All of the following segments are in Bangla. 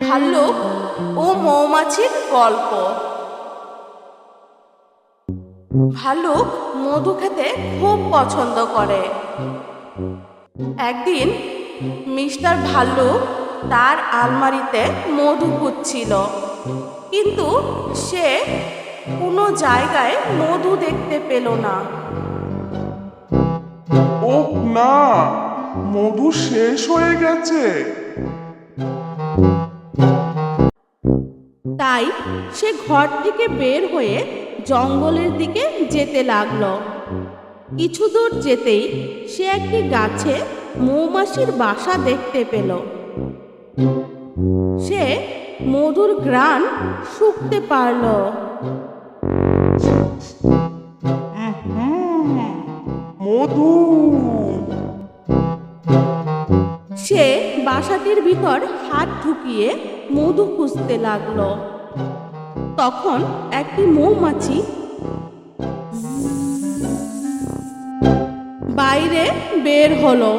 ভাল্লুক ও মৌমাছির গল্প। ভাল্লুক মধু খেতে খুব পছন্দ করে। একদিন মিস্টার ভাল্লুক তার আলমারিতে মধু খুঁজছিল। কিন্তু সে কোনো জায়গায় মধু দেখতে পেল না। ও না, মধু শেষ হয়ে গেছে। তাই সে ঘর থেকে বের হয়ে জঙ্গলের দিকে যেতে লাগল। কিছু দূর যেতেই সে একটি গাছে মৌমাছির বাসা দেখতে পেল। সে মধুর ঘ্রাণ শুকতে পারল। মধু সে বাসাটির ভিতর হাত ঢুকিয়ে মধু খুঁজতে লাগল। তখন একটি মৌমাছি বাইরে বের হলো।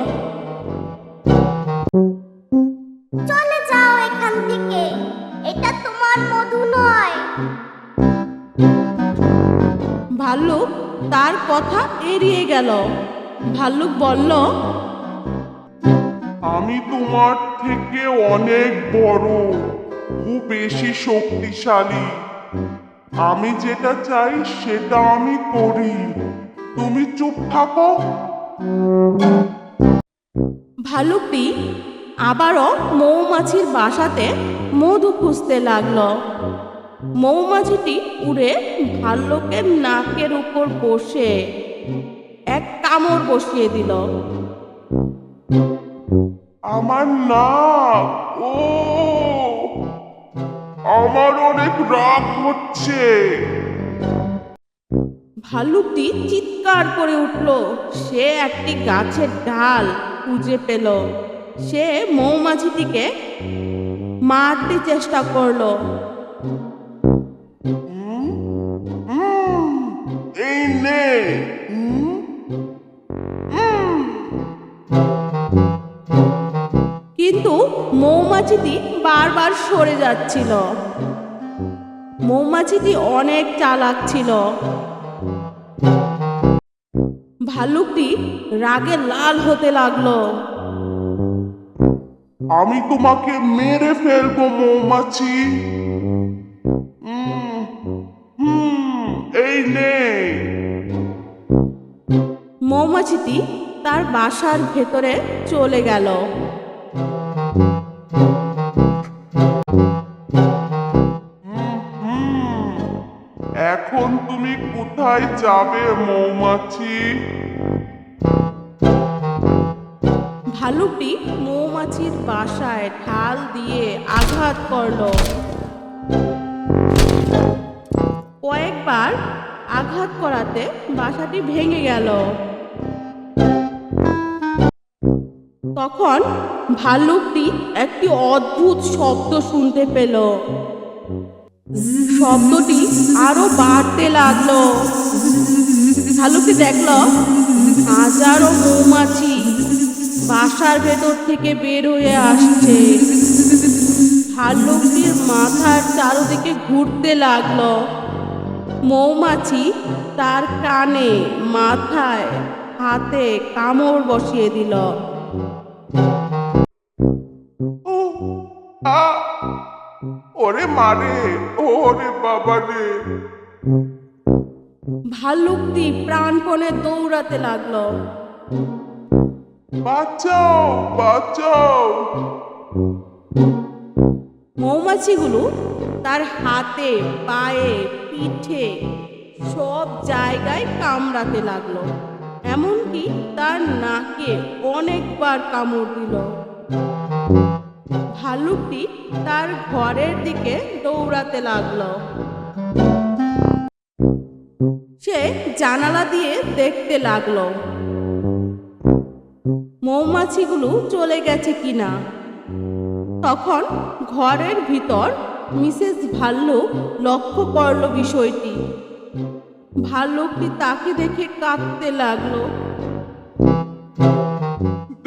চলে যাও এখান থেকে। এটা তোমার মধু নয়। ভাল্লুক তার কথা এড়িয়ে গেল। ভাল্লুক বলল আমি তোমার থেকে অনেক বড় খুব বেশি শক্তিশালী। আমি যেটা চাই সেটা আমি করি। তুমি চুপ থাকো। ভালুকটি আবারও মৌমাছির বাসাতে মধু খুঁজতে লাগল। মৌমাছিটি উড়ে ভাল্লুকের নাকের উপর বসে এক কামড় বসিয়ে দিল। আমার নাক ও! আমার অনেক রাগ হচ্ছে। ভালুকটি চিৎকার করে উঠল। সে একটি গাছের ডাল খুঁজে পেল। সে মৌমাছিটিকে মারতে চেষ্টা করল। কিন্তু মৌমাছিটি বারবার সরে যাচ্ছিল। মৌমাছিটি অনেক চালাক ছিল। ভাল্লুকটি রাগে লাল হতে লাগল। আমি তোমাকে মেরে ফেলব মৌমাছি। এই নে। মৌমাছিটি তার বাসার ভেতরে চলে গেল। কোথায় ভালুকটি মৌমাছির বাসায় ঢাল দিয়ে আঘাত করল। কয়েকবার আঘাত করাতে বাসাটি ভেঙে গেল। তখন ভাল্লুকটি একটি অদ্ভুত শব্দ শুনতে পেল। শব্দটি আরও বাড়তে লাগল। ভাল্লুকটি দেখল, হাজারো মৌমাছি বাসার ভেতর থেকে বের হয়ে আসছে। ভাল্লুকটির মাথার চারদিকে ঘুরতে লাগল। মৌমাছি তার কানে, মাথায়, হাতে কামড় বসিয়ে দিল। ওরে মারে ওরে বাবা রে। ভাল্লুকটি প্রাণপণে দৌড়াতে লাগল। বাঁচাও বাঁচাও। মৌমাছিগুলো তার হাতে পায়ে পিঠে সব জায়গায় কামড়াতে লাগল। এমনকি তার নাকে অনেকবার কামড় দিল। ভাল্লুকটি তার ঘরের দিকে দৌড়াতে লাগল। সে জানালা দিয়ে দেখতে লাগল, মৌমাছিগুলো চলে গেছে কিনা। তখন ঘরের ভিতর মিসেস ভাল্লুক লক্ষ্য করল বিষয়টি। ভাল্লুকটি তাকে দেখে কাঁদতে লাগল।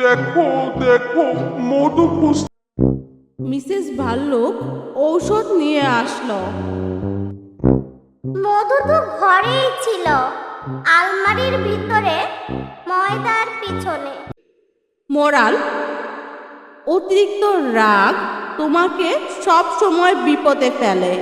দেখো দেখো, মধু খুঁজ মিসেস ভাল্লুক ঔষধ নিয়ে আসলো। মধু তো ঘরেই ছিল। আলমারির ভিতরে ময়দার পিছনে। মোরাল অতিরিক্ত রাগ তোমাকে সব সময় বিপদে ফেলে।